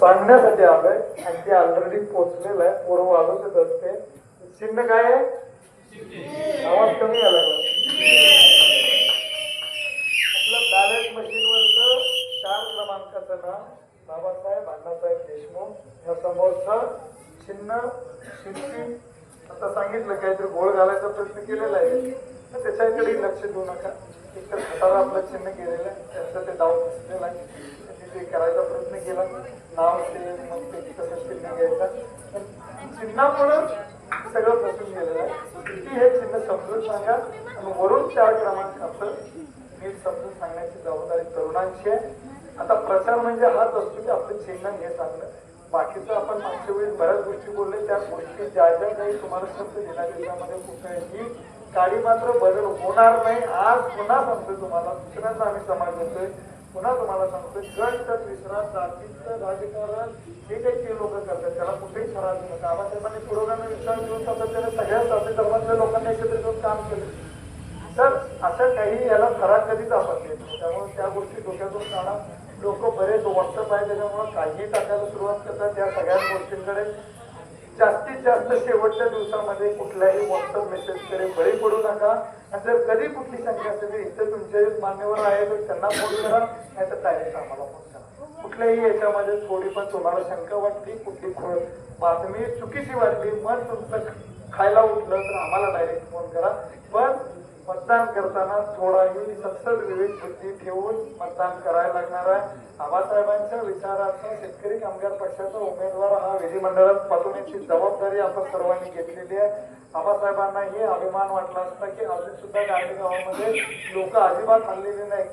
सांगण्यासाठी आलोय. आणि ते ऑलरेडी पोचलेलं आहे. पूर्व वाजतच असते चिन्ह काय आहे? आवाज कमी आला आपलं बॅलेट मशीनवरचं चार क्रमांकाचं नाव बाबासाहेब अण्णासाहेब देशमुख. या समोरचं चिन्ह शिल्पी आता सांगितलं काहीतरी गोळ घालायचा प्रयत्न केलेला आहे. त्याच्याकडे लक्ष देऊ नका. एकतर तर आपलं चिन्ह केलेलं आहे. त्याचं ते डाऊन दिसलेलं आहे. त्यांनी ते करायचा प्रयत्न केला. नाव ते मग ते कसं चिन्ह घ्यायचं. तर चिन्हामुळं सगळं बसून गेलेलं आहे. किती हे चिन्ह समजून सांगा. आणि वरून चार क्रमांकाचं नीट समजून सांगण्याची जबाबदारी तरुणांची आहे. आता प्रचार म्हणजे हाच असतो की आपलं चिन्ह हे सांगणं बाकीचं आपण मागच्या वेळी बऱ्याच गोष्टी बोलले. त्या गोष्टी ज्या ज्या काही तुम्हाला शब्द दिला त्याच्यामध्ये कुठेही काळी मात्र बदल होणार नाही. आज पुन्हा सांगतोय तुम्हाला दुसऱ्यांदा आम्ही समाज देतोय पुन्हा तुम्हाला सांगतोय गट तर जातीचं राजकारण जे काही ते लोक करतात त्याला कुठेही खराब नका. बाबासाहेबांनी पुरोगामी विचार घेऊन सातत्याने सगळ्या जाती धर्मातल्या लोकांनी एकत्र घेऊन काम केलं. तर असं काही याला फरक कधीच आपण देत त्यामुळे त्या गोष्टी डोक्यातून काढा. लोक बरेच व्हॉट्सअप आहे त्याच्यामुळे काही टाकायला सुरुवात करतात त्या सगळ्या गोष्टींकडे. जास्तीत जास्त शेवटच्या दिवसामध्ये कुठल्याही व्हॉट्सअप मेसेजकडे बळी पडू नका. आणि जर कधी कुठली शंका असेल इथे तुमचे मान्यवर आहे तर त्यांना फोन करा नाही तर डायरेक्ट आम्हाला फोन करा. कुठल्याही याच्यामध्ये थोडी पण तुम्हाला शंका वाटली कुठली बातमी चुकीची वाटली मग तुमचं खायला उठलं तर आम्हाला डायरेक्ट फोन करा. मतदान करताना थोडाही सत्सद विवेक बुद्धी ठेवून मतदान करायला लागणार आहे. आबासाहेबांच्या विचाराचा शेतकरी कामगार पक्षाचा उमेदवार हा विधिमंडळात पाठवण्याची जबाबदारी आपण सर्वांनी घेतलेली आहे. आबासाहेबांनाही अभिमान वाटला असता की अजून सुद्धा गांधी गावामध्ये लोक अजिबात हल्लेली नाही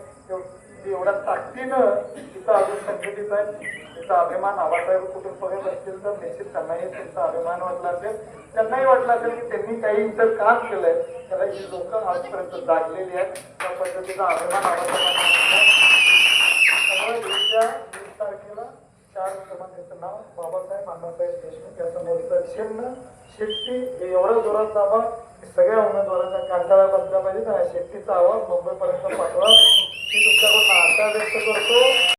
एव- एवढ्या ताकदीनं तिथं अजून संघटित आहे तिचा अभिमान आबासाहेब कुठून बघत असतील तर निश्चित त्यांनाही त्यांचा अभिमान वाटला असेल. त्यांनाही वाटलं असेल की त्यांनी काही इतर काम केलंय. त्याला ही लोक आजपर्यंत जागलेली आहेत. त्या पद्धतीचा अभिमान आबासाहेबांना वाटला. त्यामुळे येत्या वीस तारखेला चार क्रमांकाचं नाव बाबासाहेब अण्णासाहेब देशमुख या समोरचं चिन्ह शेट्टी एवढा एवढं जोरात दाबा की सगळ्या उमेदवारांच्या कांटाळा बसल्या पाहिजे. शेट्टीचा आवाज मुंबईपर्यंत पाठवा. मी तुमच्याकडून आशा व्यक्त करतो.